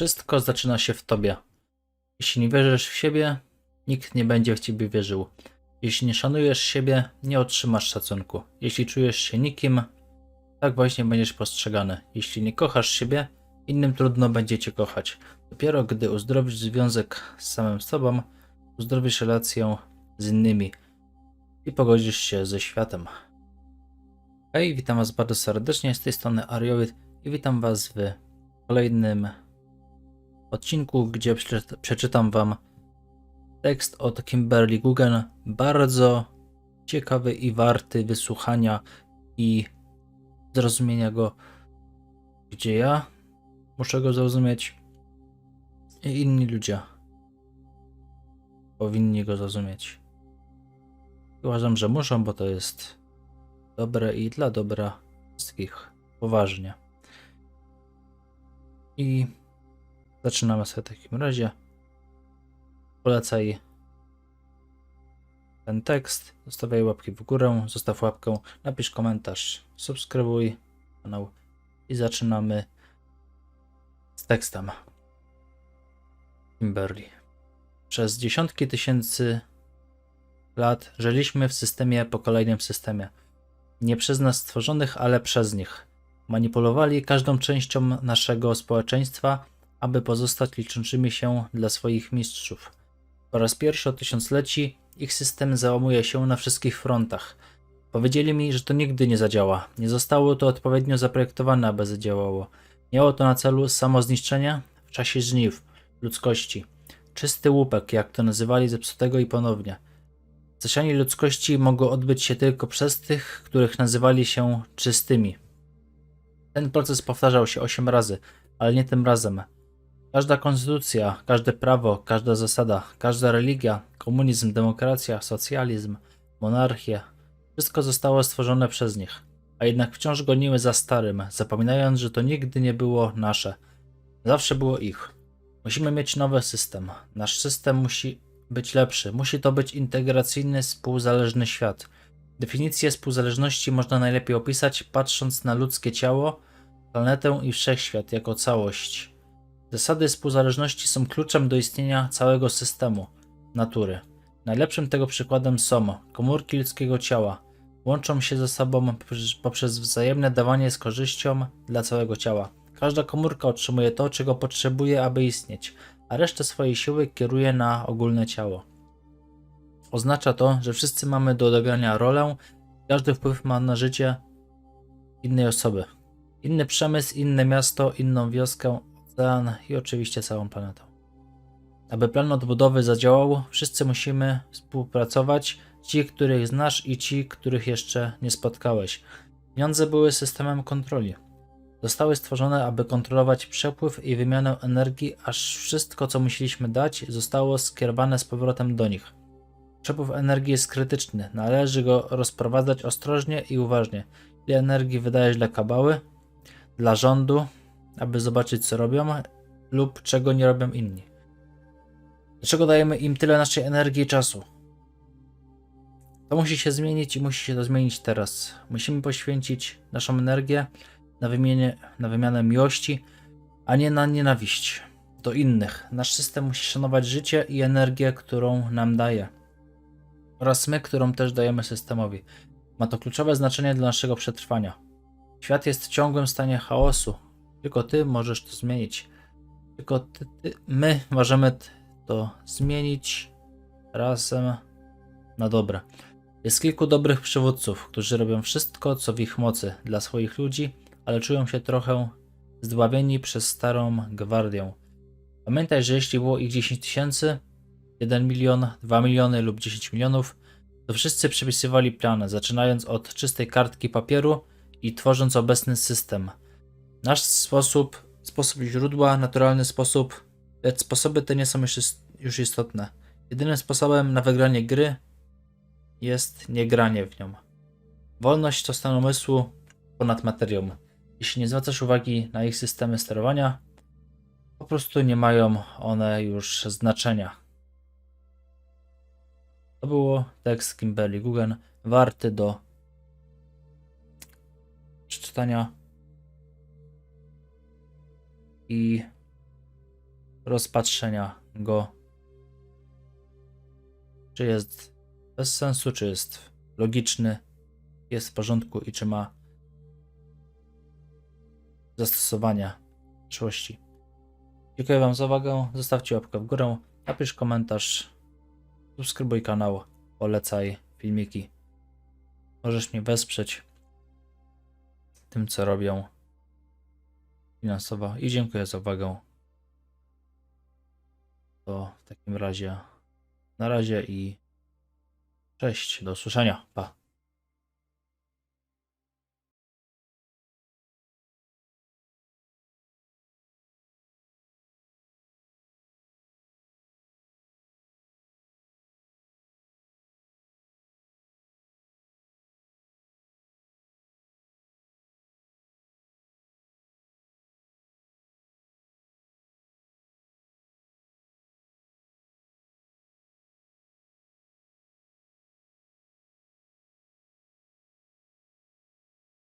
Wszystko zaczyna się w tobie. Jeśli nie wierzysz w siebie, nikt nie będzie w ciebie wierzył. Jeśli nie szanujesz siebie, nie otrzymasz szacunku. Jeśli czujesz się nikim, tak właśnie będziesz postrzegany. Jeśli nie kochasz siebie, innym trudno będzie cię kochać. Dopiero gdy uzdrowisz związek z samym sobą, uzdrowisz relację z innymi i pogodzisz się ze światem. Hej, witam was bardzo serdecznie, z tej strony Ariowit i witam was w kolejnym odcinku, gdzie przeczy- przeczytam wam tekst od Kimberly Guggen, bardzo ciekawy i warty wysłuchania i zrozumienia go, gdzie ja muszę go zrozumieć i inni ludzie powinni go zrozumieć. Uważam, że muszą, bo to jest dobre i dla dobra wszystkich. Poważnie. I zaczynamy sobie w takim razie. Polecaj ten tekst, zostawiaj łapki w górę, zostaw łapkę, napisz komentarz, subskrybuj kanał i zaczynamy z tekstem. Kimberly. Przez dziesiątki tysięcy lat żyliśmy w systemie po kolejnym systemie. Nie przez nas stworzonych, ale przez nich. Manipulowali każdą częścią naszego społeczeństwa, aby pozostać liczącymi się dla swoich mistrzów. Po raz pierwszy od tysiącleci ich system załamuje się na wszystkich frontach. Powiedzieli mi, że to nigdy nie zadziała. Nie zostało to odpowiednio zaprojektowane, aby zadziałało. Miało to na celu samo zniszczenie w czasie żniw ludzkości. Czysty łupek, jak to nazywali zepsutego i ponownie. Zasianie ludzkości mogło odbyć się tylko przez tych, których nazywali się czystymi. Ten proces powtarzał się 8 razy, ale nie tym razem. Każda konstytucja, każde prawo, każda zasada, każda religia, komunizm, demokracja, socjalizm, monarchia wszystko zostało stworzone przez nich, a jednak wciąż goniły za starym, zapominając, że to nigdy nie było nasze. Zawsze było ich. Musimy mieć nowy system. Nasz system musi być lepszy. Musi to być integracyjny, współzależny świat. Definicję współzależności można najlepiej opisać patrząc na ludzkie ciało, planetę i wszechświat jako całość. Zasady współzależności są kluczem do istnienia całego systemu natury. Najlepszym tego przykładem są komórki ludzkiego ciała. Łączą się ze sobą poprzez- wzajemne dawanie z korzyścią dla całego ciała. Każda komórka otrzymuje to, czego potrzebuje, aby istnieć, a resztę swojej siły kieruje na ogólne ciało. Oznacza to, że wszyscy mamy do odegrania rolę, każdy wpływ ma na życie innej osoby. Inny przemysł, inne miasto, inną wioskę, i oczywiście całą planetę. Aby plan odbudowy zadziałał, wszyscy musimy współpracować, ci, których znasz i ci, których jeszcze nie spotkałeś. Pieniądze były systemem kontroli. Zostały stworzone, aby kontrolować przepływ i wymianę energii, aż wszystko, co musieliśmy dać, zostało skierowane z powrotem do nich. Przepływ energii jest krytyczny, należy go rozprowadzać ostrożnie i uważnie. Ile energii wydajesz dla kabały, dla rządu, aby zobaczyć, co robią, lub czego nie robią inni. Dlaczego dajemy im tyle naszej energii i czasu? To musi się zmienić i musi się to zmienić teraz. Musimy poświęcić naszą energię na, wymienię, na wymianę miłości, a nie na nienawiść do innych. Nasz system musi szanować życie i energię, którą nam daje. Oraz my, którą też dajemy systemowi. Ma to kluczowe znaczenie dla naszego przetrwania. Świat jest w ciągłym stanie chaosu. Tylko ty możesz to zmienić. Tylko ty, ty, my możemy to zmienić razem na dobre. Jest kilku dobrych przywódców, którzy robią wszystko, co w ich mocy dla swoich ludzi, ale czują się trochę zdławieni przez starą gwardię. Pamiętaj, że jeśli było ich 10 tysięcy, 1 milion, 2 miliony lub 10 milionów, to wszyscy przepisywali plany, zaczynając od czystej kartki papieru i tworząc obecny system. Nasz sposób, sposób źródła, naturalny sposób, lecz sposoby te nie są już, już istotne. Jedynym sposobem na wygranie gry jest niegranie w nią. Wolność to stan umysłu ponad materią. Jeśli nie zwracasz uwagi na ich systemy sterowania, po prostu nie mają one już znaczenia. To było tekst Kimberly Guggen, warty do przeczytania i rozpatrzenia go. Czy jest bez sensu, czy jest logiczny, jest w porządku i czy ma zastosowania w przyszłości. Dziękuję Wam za uwagę. Zostawcie łapkę w górę, napisz komentarz, subskrybuj kanał, polecaj filmiki. Możesz mnie wesprzeć tym, co robią finansowo. I dziękuję za uwagę. To w takim razie na razie i cześć, do usłyszenia. Pa.